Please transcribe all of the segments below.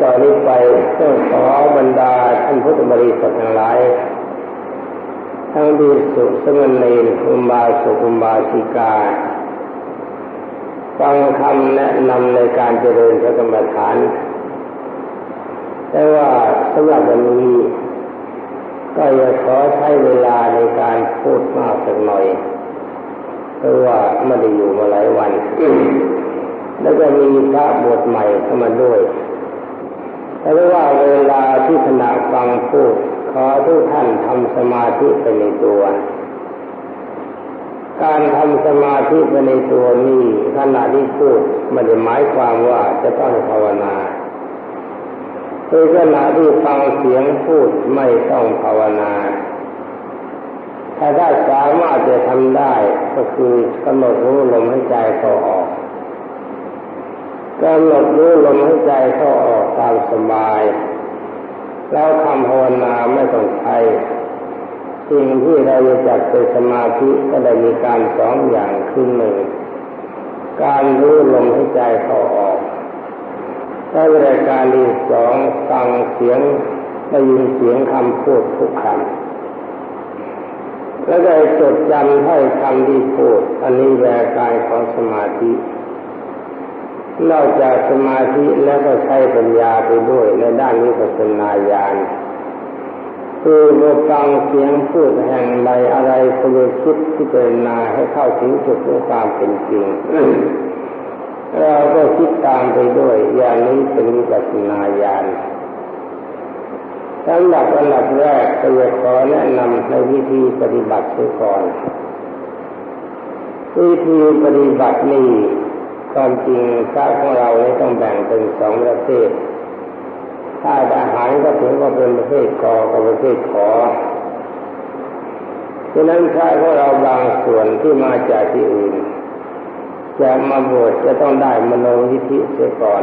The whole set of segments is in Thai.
ต่อนนี้ไปต้องขอบรรดาท่านพุทธบริษัททั้งหลาย ทั้งดีสุสมณีอุบาสุอุบาสิกา ฟังคำแนะนำในการเจริญพระกรรมฐาน แต่ว่าสำหรับวันนี้ก็จะขอใช้เวลาในการพูดมากสักหน่อย เพราะว่าไม่ได้อยู่มาหลายวัน แล้วก็มีพระบวชใหม่เข้ามาด้วย แต่ว่าเวลาที่ขณะฟังพูด ขอทุกท่านทำสมาธิไปในตัว การทำสมาธิไปในตัวนี้ขณะที่พูดไม่ได้หมายความว่าจะต้องภาวนาคือขณะที่ฟังเสียงพูดไม่ต้องภาวนาถ้าได้สามารถจะทำได้ก็คือกำหนดรู้ลมหายใจเข้าออก กำหนดรู้ลมหายใจเข้าออกตามสบาย แล้วคำภาวนาไม่ต้องใช้สิ่งที่เราจะจัดเป็นสมาธิก็ได้มีการสองอย่างคือหนึ่งการรู้ลมหายใจเข้าออกถ้าบริการที่สองฟังเสียงได้ยินเสียงคำพูดทุกคำแล้วได้จดจำให้คำที่พูดอันนี้แวการของสมาธิ นอกจากสมาธิแล้วก็ใช้ปัญญาไปด้วยในด้านนี้ก็เป็นนาญาณคือเมื่อฟังเสียงพูดแห่งใดอะไรก็จะคิดที่เป็นนาให้เข้าถึงจุดของความเป็นจริงเราก็คิดตามไปด้วย อย่างนี้เป็นวิปัสสนาญาณสำหรับอันดับแรกก็จะขอแนะนำในวิธีปฏิบัติเสียก่อนวิธีปฏิบัตินี้ ความจริงพระของเราเนี่ยต้องแบ่งเป็นสองประเภทถ้าทหารก็ถือว่าเป็นประเภทกอกับประเภทขอฉะนั้นพระของเราบางส่วนที่มาจากที่อื่นจะมาบวชจะต้องได้มโนวิธิเสียก่อน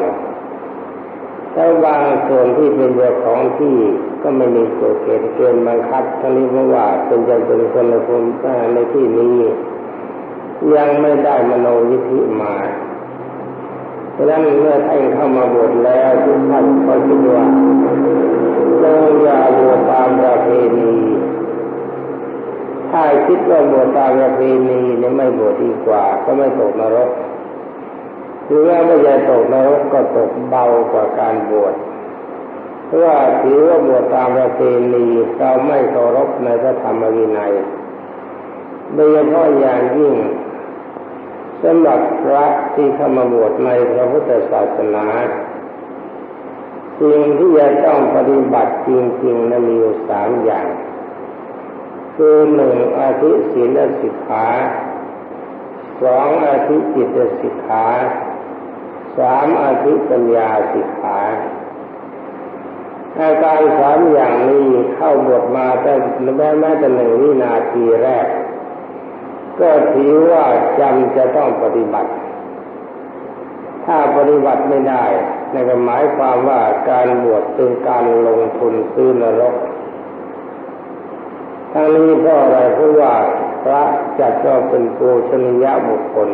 แต่บางส่วนที่เป็นเจ้าของที่ก็ไม่มีตัวเกณฑ์เกณฑ์บังคับทั้งนี้เพราะว่าเป็นจะเป็นคนในภูมิในที่นี้ยังไม่ได้มโนวิธิมา ฉะนั้นเมื่อท่านเข้ามาบวชแล้วทุกท่านก็คิดว่าเราอย่าบวชตามประเพณีถ้าคิดว่าบวชตามประเพณีเนี่ยไม่บวชดีกว่า ก็ไม่ตกนรกหรือว่าไม่จะตกนรกก็ตกเบากว่าการบวชเพราะว่าถือว่าบวชตามประเพณีเราไม่เคารพในพระธรรมวินัยโดยเฉพาะอย่างยิ่ง สำหรับพระที่เข้ามาบวชในพระพุทธศาสนาสิ่งที่จะต้องปฏิบัติจริงๆนั้นมีอยู่สามอย่าง คือหนึ่งอาทิศีลสิกขาสองอาทิจิตสิกขาสามอาทิปัญญาสิกขาอาการสามอย่างนี้เข้าบทมาแต่แม้แม้แต่หนึ่งวินาทีแรก ก็ถือว่าจำจะต้องปฏิบัติ ถ้าปฏิบัติไม่ได้นั่นก็หมายความว่าการบวชเป็นการลงทุนซื้อนรก ทั้งนี้เพราะอะไรเพราะว่าพระจัดก็เป็นปูชนียบุคคล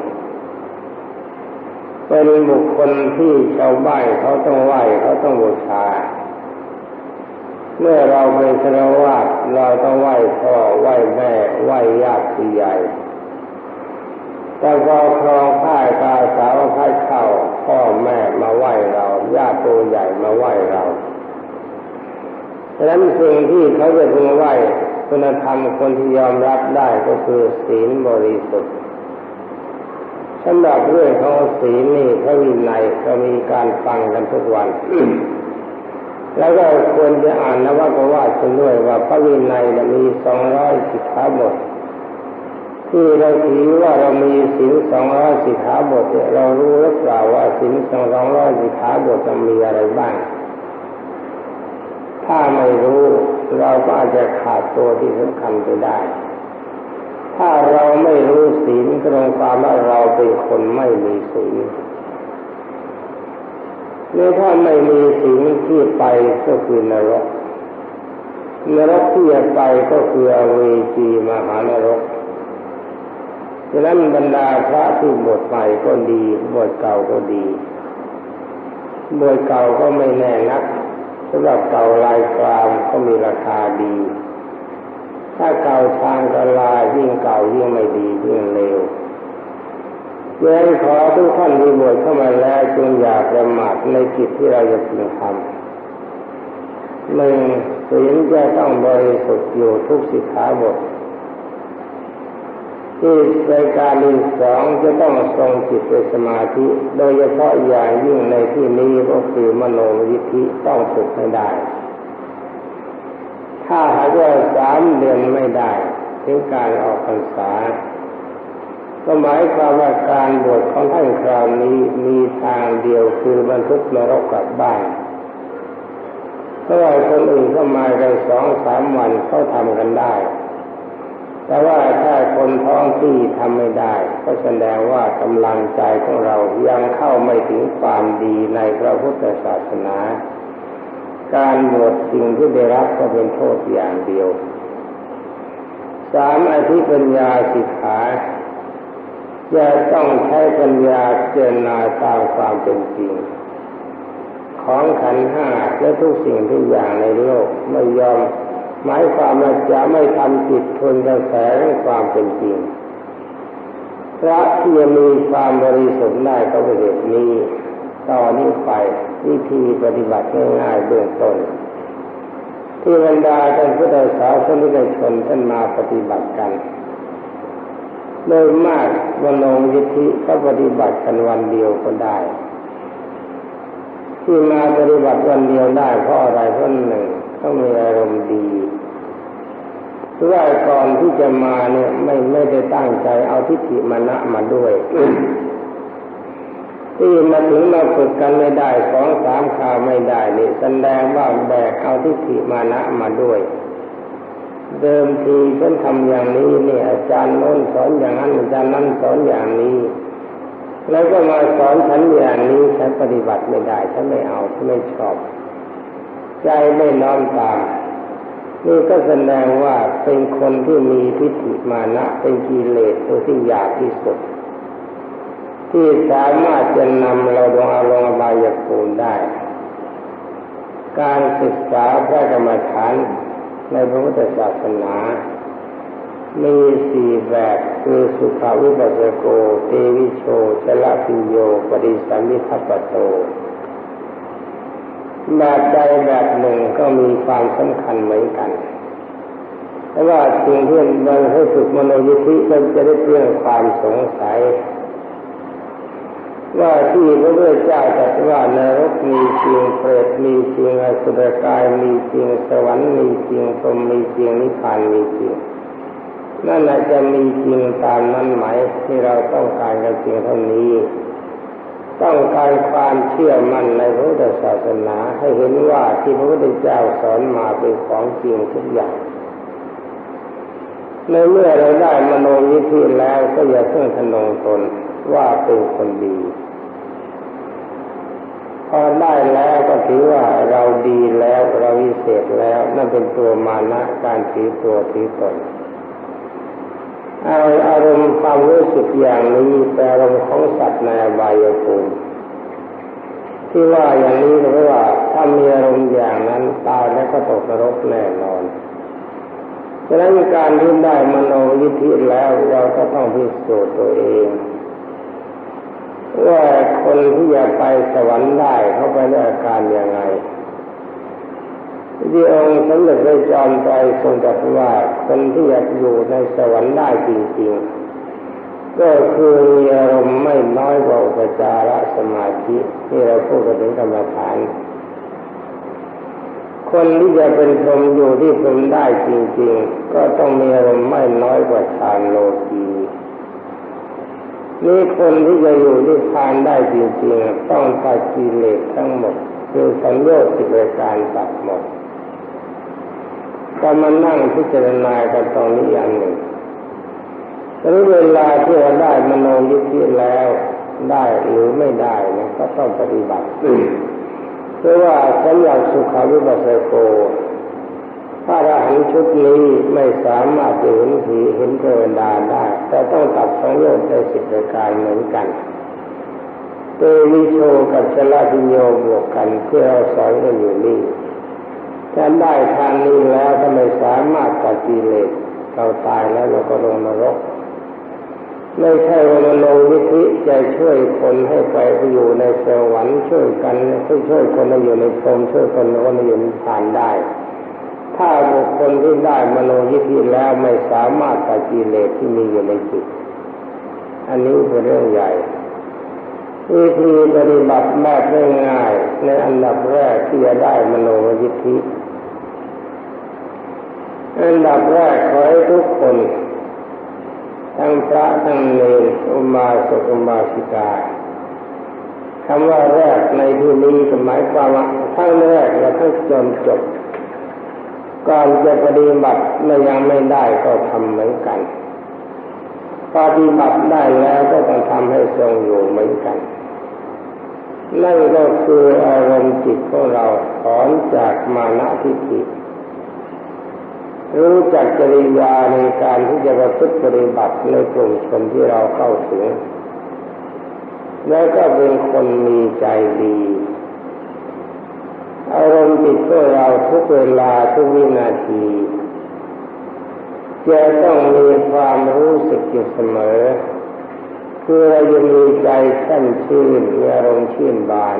เป็นบุคคลที่ชาวบ้านเขาต้องไหว้เขาต้องบูชา เมื่อเราเป็นฆรวาสเราต้องไหว้พ่อไหว้แม่ไหว้ญาติผู้ใหญ่ แต่พอครองผ้ายตาสาวผ้าเข้าพ่อแม่มาไหว้เราญาติตัวใหญ่มาไหว้เราฉะนั้นสิ่งที่เขาจะพึงไหว้คุณธรรมคนที่ยอมรับได้ก็คือศีลบริสุทธิ์สำหรับเรื่องของศีลนี่พระวินัยก็มีการฟังกันทุกวัน แล้วก็ควรจะอ่านนะว่าก็ว่าฉันด้วยว่าพระวินัยมีสองร้อยสิบขาบท ที่เราถือว่าเรามีสินสองร้อยสิขาบทเรารู้หรือเปล่าว่าสินสองร้อยสิขาบทจะมีอะไรบ้าง ถ้าไม่รู้เราก็อาจจะขาดตัวที่สำคัญไปได้ ถ้าเราไม่รู้ศีลก็ตรงความว่าเราเป็นคนไม่มีศีลเมื่อถ้าไม่มีศีลที่ไปก็คือนรกนรกที่จะไปก็คืออเวจีมหานรก ฉะนั้นบรรดาพระที่บวชใหม่ก็ดีบวชเก่าก็ดีมวยเก่าก็ไม่แน่นักสำหรับเก่าลายกรามก็มีราคาดี ถ้าเก่าทางกลายิ่งเก่ายิ่งไม่ดียิ่งเลวเยังขอทุกท่านที่บวชเข้ามาแล้วจงอย่าประมาทในกิจที่เราจะพึงทำหนึ่งศีลจะต้องบริสุทธิ์อยู่ทุกสิกขาบท ที่รายการที่สองจะต้องทรงจิตเป็นสมาธิ โดยเฉพาะอย่างยิ่งในที่นี้ก็คือมโนวิธิต้องฝึกให้ได้ ถ้าหากว่าสามเดือนไม่ได้ถึงการออกพรรษา ก็หมายความว่าการบวชของท่านคราวนี้มีทางเดียวคือบรรทุกนรกกลับบ้านเพราะว่าคนอื่นเข้ามากันสองสามวันเขาทำกันได้ แต่ว่าถ้าคนท้องที่ทำไม่ได้ ก็แสดงว่ากำลังใจของเรายังเข้าไม่ถึงความดีในพระพุทธศาสนา การบวชสิ่งที่ได้รับก็เป็นโทษอย่างเดียวสามอธิปัญญาสิกขาจะต้องใช้ปัญญาเจรนาตามความเป็นจริง ของขันห้าและทุกสิ่งทุกอย่างในโลกไม่ยอม หมายความว่าจะไม่ทำจิตทนกระแสของความเป็นจริงพระที่จะมีความบริสุทธิ์ได้ก็เป็นเหตุนี้ตอนนี้ไปวิธีปฏิบัติง่ายๆเบื้องต้น ที่บรรดาท่านพุทธศาสนิกชนท่านมาปฏิบัติกันโดยมากวันลงยิธิก็ปฏิบัติกันวันเดียวก็ได้ ที่มาปฏิบัติวันเดียวได้เพราะอะไรเพราะหนึ่ง ต้องมีอารมณ์ดีเพราะว่าก่อนที่จะมาเนี่ย ไม่ไม่ได้ตั้งใจเอาทิฏฐิมานะมาด้วย ที่มาถึงมาฝึกกันไม่ได้สองสามคราวไม่ได้นี่แสดงว่าแบกเอาทิฏฐิมานะมาด้วยเดิมทีฉันทำอย่างนี้เนี่ยอาจารย์โน้นสอนอย่างนั้นอาจารย์นั้นสอนอย่างนี้ แล้วก็มาสอนฉันอย่างนี้ฉันปฏิบัติไม่ได้ฉันไม่เอาฉันไม่ชอบ ใจไม่น้อมตาม นี่ก็แสดงว่าเป็นคนที่มีทิฏฐิมานะ เป็นกิเลสตัวที่ยากที่สุด ที่สามารถจะนำเราลงอารมณ์บายภูมิได้ การศึกษาพระกรรมฐานในพระพุทธศาสนามีสี่แบบคือสุขาวิปัสสโก เตวิโชชละปิโย ปริสัมมิทัปโต แบบใดแบบหนึ่งก็มีความสำคัญเหมือนกันแต่ว่าสิ่งที่เราให้ฝึกมโนยิธิก็จะได้เรื่องความสงสัย ว่าที่พระพุทธเจ้าตรัสว่านรกมีจริงเปรตมีจริงอสุรกายมีจริงสวรรค์มีจริงพรมมีจริงนิพพานมีจริงนั่นแหละจะมีจริงตามนั้นไหมที่เราต้องการกันจริงเท่านี้ ต้องการความเชื่อมั่นในพระพุทธศาสนาให้เห็นว่าที่พระพุทธเจ้าสอนมาเป็นของจริงทุกอย่างในเมื่อเราได้มโนยิธิแล้วก็อย่าเพิ่งทนงตนว่าเป็นคนดี พอได้แล้วก็ถือว่าเราดีแล้วเราวิเศษแล้วนั่นเป็นตัวมานะการถือตัวถือตน เอาอารมณ์ความรู้สึกอย่างนี้แต่อารมณ์ของสัตว์ในอบายภูมิที่ว่าอย่างนี้ก็เพราะว่าถ้ามีอารมณ์อย่างนั้นตายแล้วก็ตกนรกแน่นอนฉะนั้นการที่ได้มโนยิธิแล้วเราก็ต้องพิสูจน์ตัวเองว่าคนที่จะไปสวรรค์ได้เขาไปด้วยอาการยังไง ที่องค์สมเด็จพระจอมไตรทรงตรัสว่าคนที่อยากอยู่ในสวรรค์ได้จริงๆ ก็คือมีอารมณ์ไม่น้อยกว่าอุปจารสมาธิที่เราพูดกันถึงกรรมฐาน คนที่จะเป็นพรหมอยู่ที่พรหมได้จริงๆ ก็ต้องมีอารมณ์ไม่น้อยกว่าฌานโลกีนี่คนที่จะอยู่ที่ฌานได้จริงๆ ต้องตัดกิเลสทั้งหมดคือสัญญาสิบรายการตัดหมด ก็มานั่งพิจารณากันตรงนี้อย่างหนึ่งหรือเวลาที่เราได้มโนยิธิแล้วได้หรือไม่ได้นะก็ต้องปฏิบัติเพราะว่าสำหรับสุขาวิปัสสโกถ้าเราหันชุดนี้ไม่สามารถเห็นผีเห็นเทวดาได้ แต่ต้องตัดสังโยชน์ในสิบประการเหมือนกันเตวิโชกับชลาพิโยบวกกันเพื่อเราสอนกันอยู่นี่ ถ้าได้ทางนี้แล้วถ้าไม่สามารถตัดกิเลสเราตายแล้วเราก็ลงนรก ไม่ใช่ว่ามาลงวิธิจะช่วยคนให้ไปอยู่ในสวรรค์ช่วยกันช่วยช่วยคนให้อยู่ในพรมช่วยคนให้อยู่ในผ่านได้ ถ้าบุคคลที่ได้มโนยิธิแล้วไม่สามารถตัดกิเลสที่มีอยู่ในจิต อันนี้เป็นเรื่องใหญ่วิธีปฏิบัติแบบง่ายในอันดับแรกที่จะได้มโนยิธิ อันดับแรกขอให้ทุกคน ทั้งพระทั้งเนรอุมาสกอุมาสิกาคำว่าแรกในที่นี้หมายความว่าทั้งแรกและทั้งจนจบก่อนจะปฏิบัติไม่ยังไม่ได้ก็ทำเหมือนกันปฏิบัติได้แล้วก็ต้องทำให้ทรงอยู่เหมือนกันนั่นก็คืออารมณ์จิตของเราถอนจากมานะทิฏฐิ รู้จักจริยาในการที่จะประพฤติปฏิบัติในกลุ่มชนที่เราเข้าถึง แล้วก็เป็นคนมีใจดี อารมณ์จิตของเราทุกเวลาทุกวินาทีจะต้องมีความรู้สึกอยู่เสมอ คือเราจะมีใจขั้นชื่นมีอารมณ์ชื่นบาน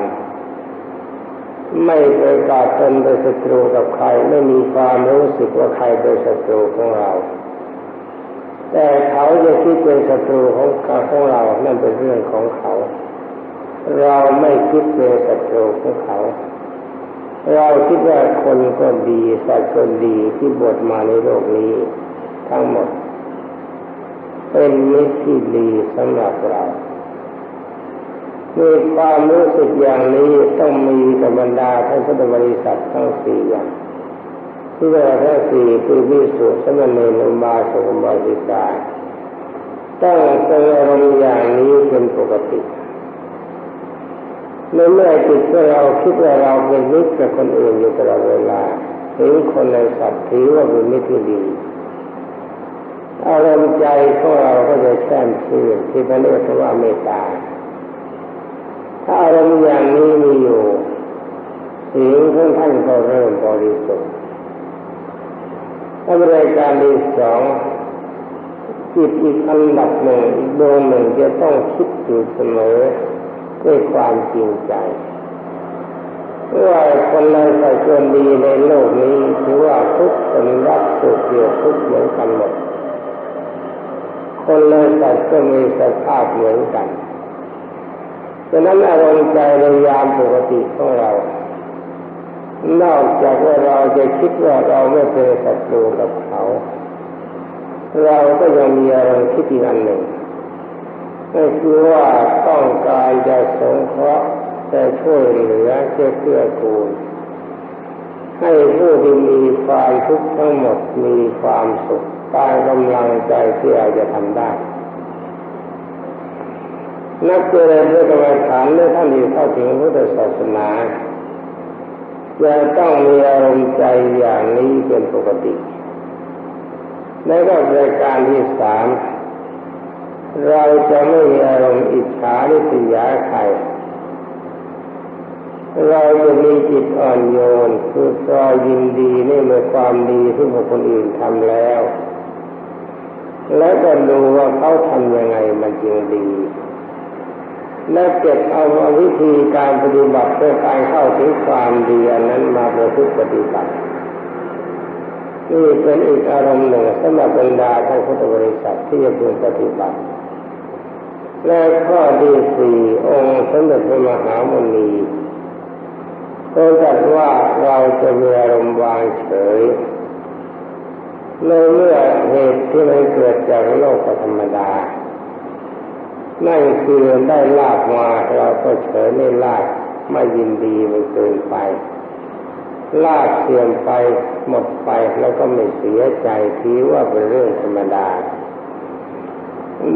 ไม่ประกาศตนเป็นศัตรูกับใคร ไม่มีความรู้สึกว่าใครเป็นศัตรูของเรา แต่เขาจะคิดเป็นศัตรูของของเรานั่นเป็นเรื่องของเขา เราไม่คิดเป็นศัตรูของเขา เราคิดว่าคนก็ดีสัตว์ก็ดีที่บวชมาในโลกนี้ ทั้งหมด เป็นมิตรที่ดีสำหรับเรา มีความรู้สึกอย่างนี้ต้องมีกับบรรดาท่านพุทธบริษัททั้งสี่อย่างที่ว่าทั้งสี่คือวิสุทธิสมณีนุมาสุขมาสิกาต้องเจออารมณ์อย่างนี้เป็นปกติในเมื่อจิตของเราคิดว่าเราเป็นมิตรกับคนอื่นอยู่ตลอดเวลาถึงคนในสัตว์ถือว่าเป็นมิตรที่ดีอารมณ์ใจของเราก็จะแช่มชื่นที่พระเรียกว่าเมตตาารมณ์อย่างนี้มีอยู่สิ่งของท่านก็เริ่มบริสุทธิ์ถ้าบริการที่สองจิตอีกอันดับหนึ่งดวงหนึ่งจะต้องคิดอยู่เสมอด้วยความจริงใจว่าคนในสัตว์คนดีในโลกนี้ถือว่าทุกคนรับสุขเดียวทุกเหมือนกันหมดคนในสัตว์ก็มีสภาพเหมือนกัน ฉะนั้นอารมณ์ใจในยามปกติของเรา นอกจากว่าเราจะคิดว่าเราไม่เป็นศัตรูกับเขา เราก็ยังมีอารมณ์คิดอีกอันหนึ่งก็คือว่าต้องการจะสงเคราะห์จะช่วยเหลือจะเพื่อกูลให้ผู้ที่มีความทุกข์ทั้งหมดมีความสุขตายกำลังใจที่อาจจะทำได้ นักเจริญพระกรรมฐานเมื่อท่านอยู่เข้าถึงพุทธศาสนาจะต้องมีอารมณ์ใจอย่างนี้เป็นปกติ และก็รายการที่สามเราจะไม่มีอารมณ์อิจฉาหรือสิยาใคร เราจะมีจิตอ่อนโยนคือรอยยินดีในเมื่อความดีที่บุคคลอื่นทำแล้ว แล้วก็ดูว่าเขาทำยังไงมันจึงดี และเก็บเอาวิธีการปฏิบัติเพื่อการเข้าถึงความดีอันนั้นมาประพฤติปฏิบัตินี่เป็นอีกอารมณ์หนึ่งสำหรับบรรดาท่านพุทธบริษัทที่จะพึงปฏิบัติ และข้อที่สี่องค์สมเด็จพระมหามุนีก็จัดว่าเราจะมีอารมณ์วางเฉยในเมื่อเหตุที่มันเกิดจากโลกธรรมดา นั่นคือได้ลาบมาเราก็เฉยไม่ลาบไม่ยินดีมันเกินไปลาบเสื่อมไปหมดไปแล้วก็ไม่เสียใจถือว่าเป็นเรื่องธรรมดา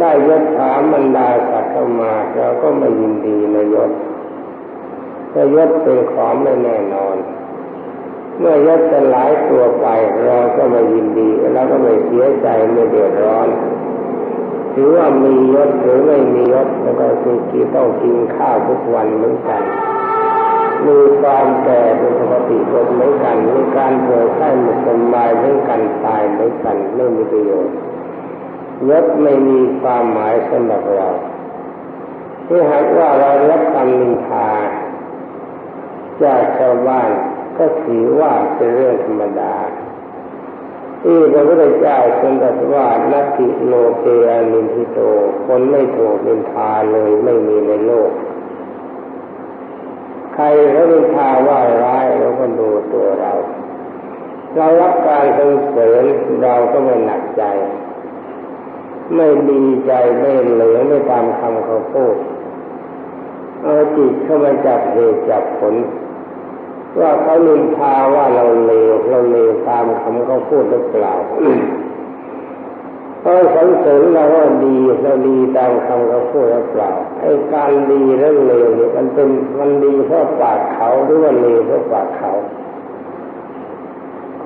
ได้ยศถาบรรดาสัตว์เข้ามาเราก็ไม่ยินดีในยศถ้ายศเป็นของไม่แน่นอน เมื่อยศจะหลายตัวไปเราก็ไม่ยินดีแล้วก็ไม่เสียใจไม่เดือดร้อน ถือว่ามียศหรือไม่มียศแล้วก็คือกินต้องกินข้าวทุกวันเหมือนกันมีความแก่เป็นปกติคนเหมือนกันมีการเกิดไข้หมดสบายเหมือนกันตายเหมือนกันไม่มีประโยชน์ยศไม่มีความหมายสำหรับเราที่หากว่าเรารับคำนินทาจากชาวบ้านก็ถือว่าเป็นเรื่องธรรมดา ที่พระพุทธเจ้าทรงตรัสว่านัตติโลเกอนินทิโต คนไม่ถูกนินทาเลยไม่มีในโลก ใครเขานินทาว่าร้ายเราก็ดูตัวเรา เรารับการสรรเสริญเราก็ไม่หนักใจ ไม่ดีใจไม่เหลือไม่ตามคำเขาพูดเอาจิตเข้ามาจับเหตุจับผล ว่าเขาลินทาว่าเราเลวเราเลวตามคำเขาพูดหรือเปล่าเขาสรรเสริญเราว่าดีเราดีตามคำเขาพูดหรือเปล่าไอ้การดีและเลวเนี่ยมันเป็นมันดีเพราะปากเขาหรือว่าเลวเพราะปากเขา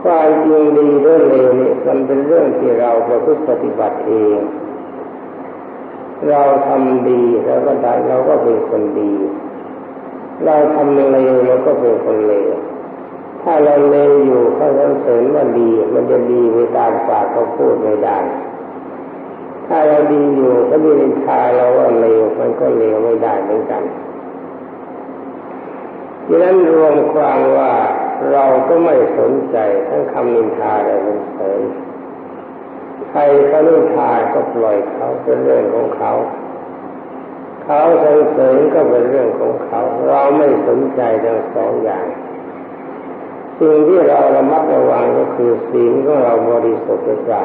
ความจริงดีหรือเลวนี่มันเป็นเรื่องที่เราประพฤติปฏิบัติเอง เราทำดีแล้วก็ได้เราก็เป็นคนดี เราทำเลวเราก็เป็นคนเลวถ้าเราเลวอยู่เขาสรรเสริญว่าดี มันจะดีไปตามปากเขาพูดไม่ได้ ถ้าเราดีอยู่เขาดีนินทาเราว่าเลวมันก็เลวไม่ได้เหมือนกันดังนั้นรวมความว่าเราก็ไม่สนใจทั้งคำนินทาและสรรเสริญใครเขานินทาก็ปล่อยเขาเป็นเรื่องของเขา เขาสรรเสริญก็เป็นเรื่องของเขา เราไม่สนใจทั้งสองอย่างสิ่งที่เราระมัดระวังก็คือสิ่งของเราบริสุทธิ์หรือเปล่า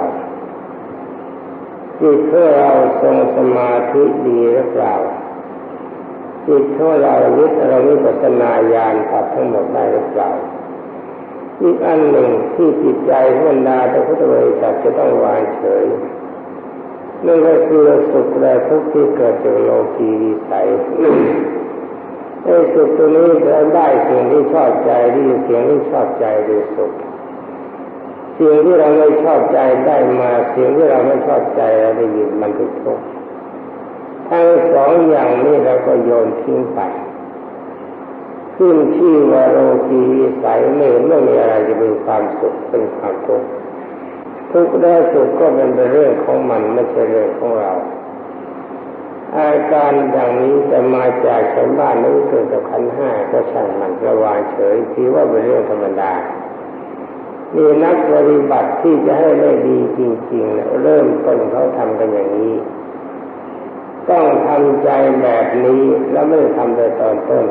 จิตของเราทรงสมาธิดีหรือเปล่าจิตของเราวิตเราวิปัสนาญาณตัดทั้งหมดได้หรือเปล่าอีกอันหนึ่งที่จิตใจพรรดาพระพุทธบริษัทจะต้องวางเฉย นั่ก็คือสุขและทุกข์ที่เกิดจากโลกีวิสัยไอ้สุขตัวนี้เราได้สิ่งที่ชอบใจที่เสียงที่ชอบใจดูสุขสิ่งที่เราไม่ชอบใจได้มาเสิ่งที่เราไม่ชอบใจเราได้ยินมันเป็นทุกข์ทั้งสองอย่างนี้เราก็โยนทิ้งไปขึ้นที่ว่าโลกีวิสัยไม่ไม่มีอะไรจะเป็นความสุขเป็นความทุกข์ ทุกข์ได้สุขก็เป็นเรื่องของมันไม่ใช่เรื่องของเรา อาการอย่างนี้จะมาจากชาวบ้านนั้นเกิดกับขันห้าก็ช่างมันระวางเฉยคิดว่าเป็นเรื่องธรรมดามีนักปฏิบัติที่จะให้ได้ดีจริงๆเริ่มต้นเขาทำกันอย่างนี้ ต้องทำใจแบบนี้แล้วไม่ทำแต่ตอนต้น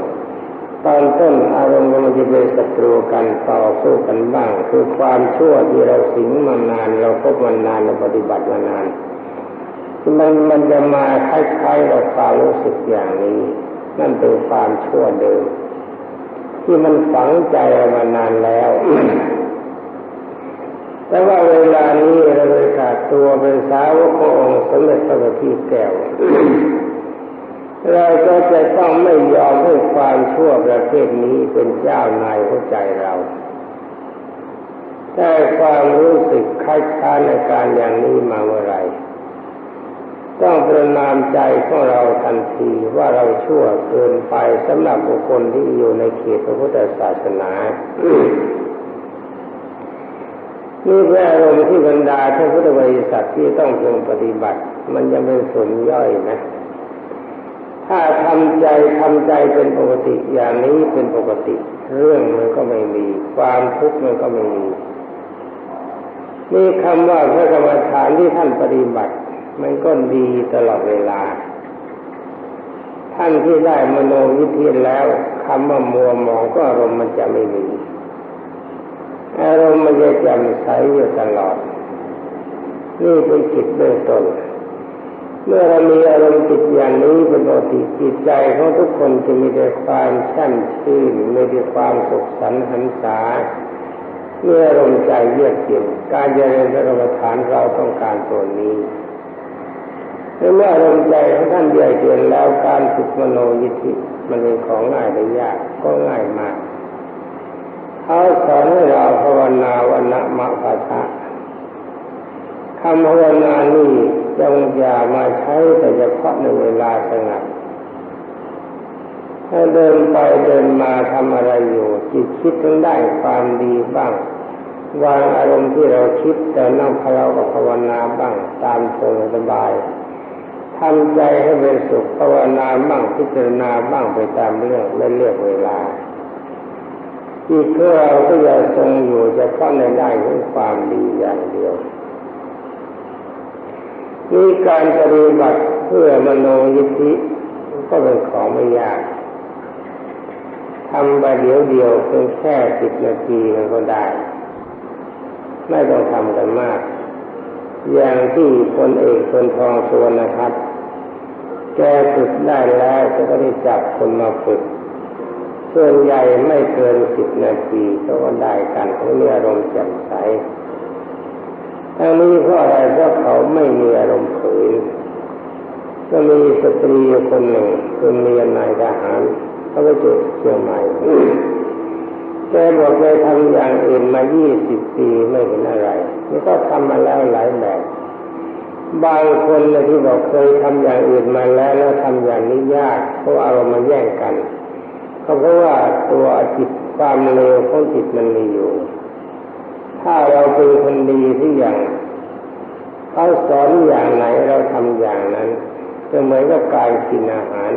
ตอนต้นอารมณ์มันจะเป็นศัตรูกันต่อสู้กันบ้าง คือความชั่วที่เราสิงมานาน เราพบมานานเราปฏิบัติมานาน มันมันจะมาคล้ายๆเราความรู้สึกอย่างนี้ นั่นเป็นความชั่วเดิม ที่มันฝังใจเรามานานแล้วแต่ว่าเวลานี้เราเลยขาดตัวเป็นสาวกขององค์สมเด็จพระบัณฑิตแก้ว เราก็จะต้องไม่ยอมให้ความชั่วประเภทนี้เป็นเจ้านายหัวใจเราแต่ความรู้สึกคัดค้านในการอย่างนี้มาเมื่อไรต้องประนามใจของเราทันทีว่าเราชั่วเกินไปสำหรับบุคคลที่อยู่ในเขตพระพุทธศาสนานี่เป็นอารมณ์ที่บรรดาท่านพุทธบริษัทที่ต้องพึงปฏิบัติ มันยังเป็นส่วนย่อยนะ ถ้าทำใจทำใจเป็นปกติอย่างนี้เป็นปกติ เรื่องมันก็ไม่มี ความทุกข์มันก็ไม่มีนี่คำว่าพระกรรมฐานที่ท่านปฏิบัติ มันก็ดีตลอดเวลา ท่านที่ได้มโนวิธีแล้วคำว่ามัวมองก็อารมณ์มันจะไม่มีอารมณ์มันจะแจ่มใสอยู่ตลอดนี่เป็นจิตเบื้องต้น เมื่อเรามีอารมณ์จิตอย่างนี้เป็นปกติจิตใจของทุกคนจะมีแต่ความแช่มชื่นมีแต่ความสุขสันต์หันษาเมื่ออารมณ์ใจเยือกเย็นการเจริญพระกรรมฐานเราต้องการตัวนี้เมื่ออารมณ์ใจของท่านเยือกเย็นแล้วการฝึกมโนยิธิมันเป็นของง่ายหรือยากก็ง่ายมากเขาสอนให้เราภาวนาวันละมะปะทะคำภาวนานี่ จงอย่ามาใช้แต่เฉพาะในเวลาสงัดถ้าเดินไปเดินมาทำอะไรอยู่จิตคิดถึงได้ความดีบ้าง วางอารมณ์ที่เราคิดแต่นั่งพเรากับภาวนาบ้างตามทรงสบายทำใจให้เป็นสุขภาวนาบ้างพิจารณาบ้างไปตามเรื่องไม่เลือกเวลาจิตขอเราก็ยังทรงอยู่จะเพาะในได้ของความดีอย่างเดียว นี่การปฏิบัติเพื่อมโนยิทธิก็เป็นของไม่ยากทำไปเดียวเดียวเพียงแค่สิบนาทีมันก็ได้ ไม่ต้องทำกันมาก อย่างที่พลเอกพลทองสวนนะครับ แกฝึกได้แล้วก็ได้จับคนมาฝึก ส่วนใหญ่ไม่เกินสิบนาทีก็ได้กันเขามีอารมณ์แจ่มใส ทั้งนี้เพราะอะไรเพราะเขาไม่มีอารมณ์ฝืนก็มีสตรีคนหนึ่งคือเมียนายทหารเขาไปจุดเชียงใหม่แกบอกเคยทำอย่างอื่นมายี่สิบปีไม่เห็นอะไร นี่ก็ทำมาแล้วหลายแบบ บางคนเลยที่บอกเคยทำอย่างอื่นมาแล้วแล้วทำอย่างนี้ยากเพราะอารมณ์มาแย่งกันก็เพราะว่าตัวจิตความเร็วของจิตมันมีอยู่ ถ้าเราเป็นคนดีที่อย่างเขาสอนอย่างไหนเราทำอย่างนั้นจะเหมือนกับการกินอาหาร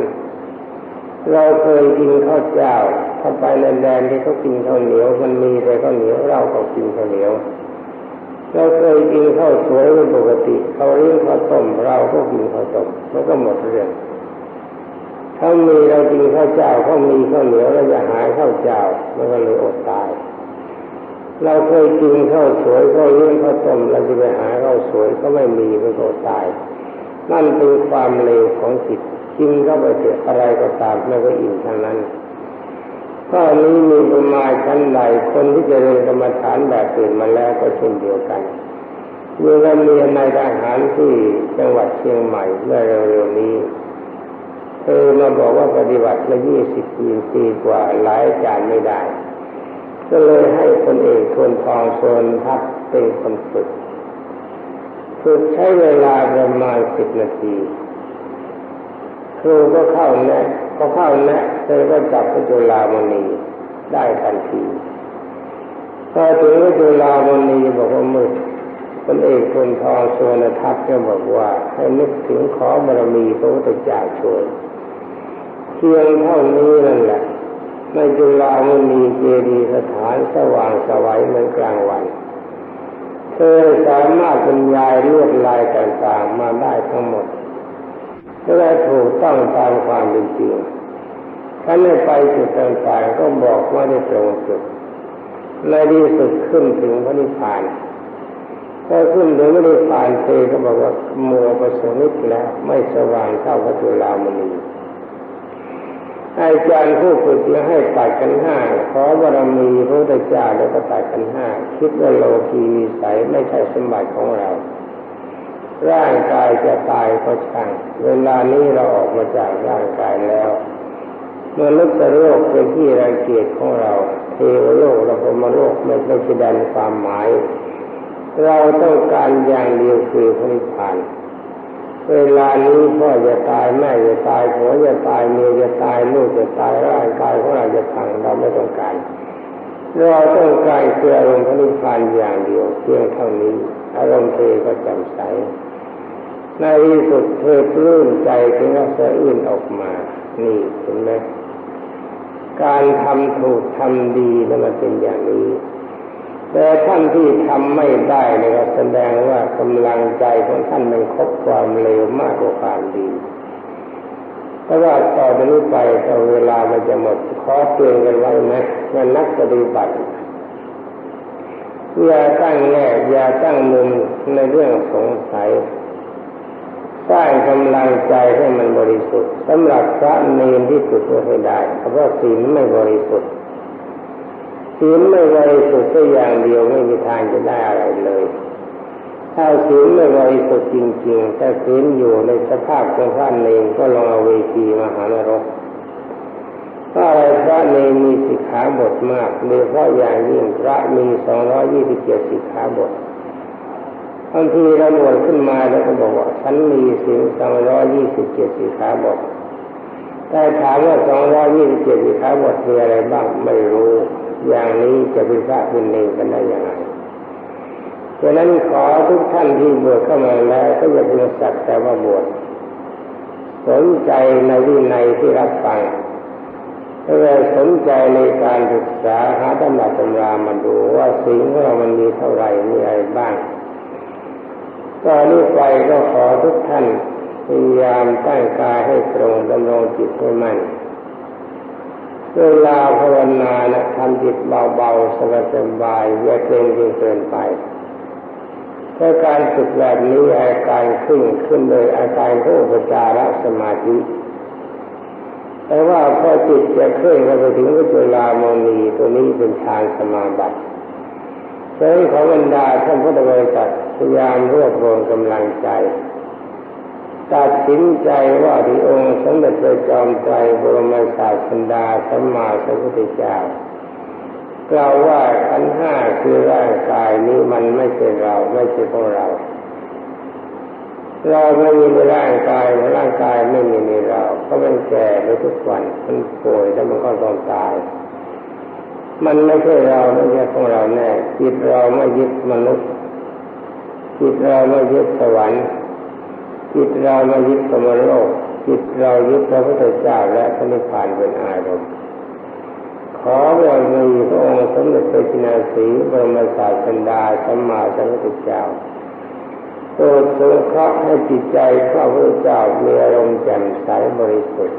เราเคยกินข้าวเจ้าถ้าไปแดนที่เขากินข้าวเหนียว มันมีแต่ข้าวเหนียวเราก็กินข้าวเหนียวเราเคยกินข้าวสวยเป็นปกติเขาเลี้ยงข้าวต้มเราก็กินข้าวต้มแล้วก็หมดเรื่องเขามีเรากินข้าวเจ้าเขามีข้าวเหนียวเราจะหายข้าวเจ้ามันก็เลยอดตาย เราเคยกินข้าวสวยข้าวเลี้ยงข้าวต้มเราจะไปหาข้าวสวยก็ไม่มีมันก็ตาย นั่นเป็นความเลวของจิตกินเข้าไปเถอะอะไรก็ตามไม่ก็อิ่มทั้งนั้นข้อนี้มีประมาณชั้นใดคนที่จะเรียนกรรมฐานแบบตื่นมาแล้วก็เช่นเดียวกันเมื่อเราเรียนในทหารที่จังหวัดเชียงใหม่เมื่อเร็วๆนี้เธอมาบอกว่าปฏิบัติมายี่สิบปีปีกว่าหลายจานไม่ได้ ก็เลยให้คนเอกคนทองโซนทัพเป็นคนฝึกฝึกใช้เวลาประมาณสิบนาทีครูก็เข้าแนะก็เข้าแนะเธอก็จับพระจุลามณีได้ทันทีพอถึงพระจุลามณีบอกว่ามืดคนเอกคนทองโซนทัพก็บอกว่าให้นึกถึงขอบารมีพระพุทธเจ้าช่วยเพียงเท่านี้นั่นแหละ ในจุฬามณีเจดีสถานสว่างสวัยเหมือนกลางวัน เธอสามารถบรรยายลวดลายต่างๆมาได้ทั้งหมดก็ได้ถูกต้องตามความเป็นจริงท่านได้ไปจุดต่างๆก็บอกว่าได้ตรงจุดในที่สุดขึ้นถึงพระนิพพานพอขึ้นถึงพระนิพพานเธอก็บอกว่ามัวประสนิทแล้วไม่สว่างเท่าพระจุลามณี อาจารย์ผู้ฝึกจะให้ตัดกันห้าขอบารมีพระพุทธเจ้าแล้วก็ตัดกันห้าคิดว่าโลกีวิสัยไม่ใช่สมบัติของเรา ร่างกายจะตายก็ช่างเวลานี้เราออกมาจากร่างกายแล้ว เมื่อลุกจะโรคเป็นที่รังเกียจของเรา เทวโลกเราพมโลกไม่ไม่แสดงความหมาย เราต้องการอย่างเดียวคือพระนิพพาน เวลานี้พ่อจะตายแม่จะตายผัวจะตายเมียจะตายลูกจะตายร่างกายของเราจะพังเราไม่ต้องการเราต้องการคืออารมณ์พระนิพพานอย่างเดียวเพียงเท่านี้ อารมณ์เธอก็จำใสในที่สุดเธอปลื้มใจถึงกับสะอื้นออกมา นี่เห็นไหมการทำถูกทำดีนั่นมันเป็นอย่างนี้ แต่ท่านที่ทำไม่ได้นะครับแสดงว่ากำลังใจของท่านมันครบความเร็วมากกว่าความดีเพราะว่าต่อไปนี้ไปต่อเวลามันจะหมดขอเตือนกันไว้นะว่านักปฏิบัติอย่าตั้งแง่อย่าตั้งมุมในเรื่องสงสัยสร้างกำลังใจให้มันบริสุทธิ์สำหรับพระเนรที่ฝึกให้ได้เพราะว่าศีลไม่บริสุทธิ์ ศีลไม่บริสุทธิ์ก็อย่างเดียวไม่มีทางจะได้อะไรเลย ถ้าศีลไม่บริสุทธิ์จริงๆถ้าศีลอยู่ในสภาพของพระเนงก็ลองเอาเวทีมหานรกถ้าอะไรพระเนงมีสิกขาบทมากโดยเฉพาะอย่างยิ่งพระมีสองร้อยี่สิบเจ็ดสิกขาบทบางทีเราบวชขึ้นมาแล้วก็บอกว่าฉันมีสิ่งสองร้อยยี่สิบเจ็ดสิขาบทแต่ถามว่าสองร้อยยี่สิบเจ็ดสิขาบทมีอะไรบ้างไม่รู้ อย่างนี้จะเป็นพระเป็นเนรกันได้ยังไงดังนั้นขอทุกท่านที่บวชเข้ามาแล้วก็อย่าเพียงสักแต่ว่าบวชสนใจในวินัยที่รับฟังและสนใจในการศึกษาหาธรรมะตำรามาดูว่าสิ่งของเรามันมีเท่าไหร่มีอะไรบ้างก็นี้ไปก็ขอทุกท่านพยายามตั้งกายให้ตรงดำรงจิตให้มั่น เวลาภาวนานะทำจิตเบาๆสบายๆอย่าเกรงจนเกินไปถ้าการฝึกแบบนี้อาการขึ้นขึ้นโดยอาการของอุปจาระสมาธิแต่ว่าพอจิตจะขึ้นไปถึงวิจุลามณีตัวนี้เป็นฌานสมาบัติฉะนั้ขอบรรดาท่านพุทธบริษัทพยายามรวบรวมกำลังใจ ตัดสินใจว่าที่องค์สมเด็จพระจอมไตรบรมศาสดาสัมมาสัมพุทธเจ้ากล่าวว่าขันห้าคือร่างกายนี้มันไม่ใช่เราไม่ใช่ของเรา เราไม่มีร่างกายร่างกายไม่มีในเราเพราะมันแก่ไปทุกวันมันป่วยแล้วมันก็ต้องตาย มันไม่ใช่เราไม่ใช่ของเราแน่จิตเราไม่ยึดมนุษย์จิตเราไม่ยึดสวรรค์ จิตเราไม่ยึดสมโลกจิตเรายึดพระพุทธเจ้าและพระนิพพานเป็นอารมณ์ขอบารมีพระองค์สมเด็จพระจินาสีบรมศาสดาสัมมาสัมพุทธเจ้าโปรดทรงเคราะห์ให้จิตใจพระพุทธเจ้ามีอารมณ์แจ่มใสบริสุทธิ์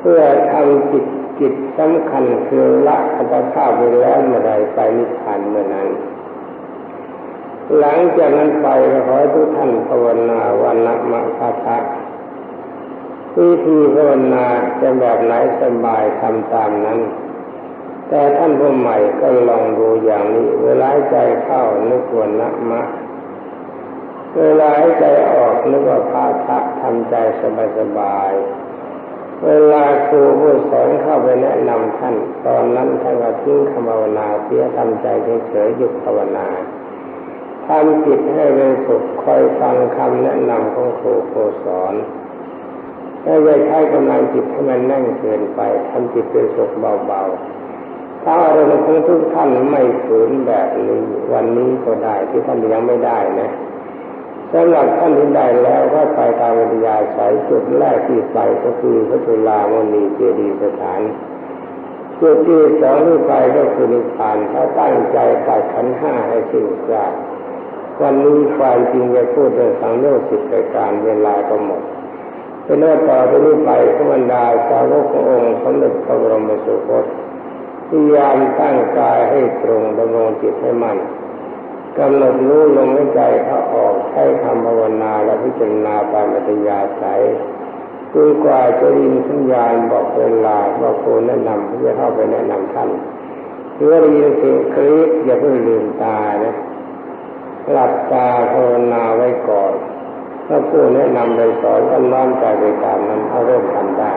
เพื่อทำจิตจิตสำคัญคือละอัตภาพไปแล้วเมื่อใดไปนิพพานเมื่อนั้น หลังจากนั้นไปขอทุกท่านภาวนาวันละมะคาทะวิธีภาวนาจะแบบไหนสบายทำตามนั้น แต่ท่านผู้ใหม่ก็ลองดูอย่างนี้ เวลาใจเข้านึกว่านะมะ เวลาใจออกนึกว่าพระทะทำใจสบายๆเวลาครูผู้สอนเข้าไปแนะนำท่าน ตอนนั้นท่านก็ทิ้งคำภาวนาเสียทำใจเฉยๆหยุดภาวนา ทำจิตให้เป็นสุขคอยฟังคำแนะนำของครูผู้สอนไม่ไ่ใช้กำลังจิตให้มันแน่นเกินไปทำจิตเป็นสุขเบาๆถ้าอารมณ์ของทุกท่านไม่ฝืนแบบนี้วันนี้ก็ได้ที่ท่านยังไม่ได้นะสำหรับท่านที่ได้แล้วก็ไปตามวิทยาสายจุดแรกที่ไปก็คือพระจุลามณีเจดีย์สถานจุดที่สองที่ไปก็คือนิพพานถ้าตั้งใจตัดขันห้าให้สิ้นซาก วันนี้ความจริงจะพูดเรื่องสังโยชน์สิบรายการเวลาก็หมดเป็นว่าต่อไปนี้ไปขบรรดาสาวกขององค์สมเด็จพระบรมสุคตพยายามตั้งกายให้ตรงดำรงจิตให้มั่นกำหนดรู้ลมหายใจเขาออกใช้คำภาวนาและพิจารณาตามปัญญาใสจนกว่าจะยินสัญญาณบอกเวลาว่าครูแนะนำเพื่อเข้าไปแนะนำท่านหรือว่าได้ยินเสียงคลิปอย่าเพิ่งลืมตานะ หลับตาภาวนาไว้ก่อน ถ้าผู้แนะนำไปสอนก็น้อมใจไปตามนั้นเอาเริ่มทำได้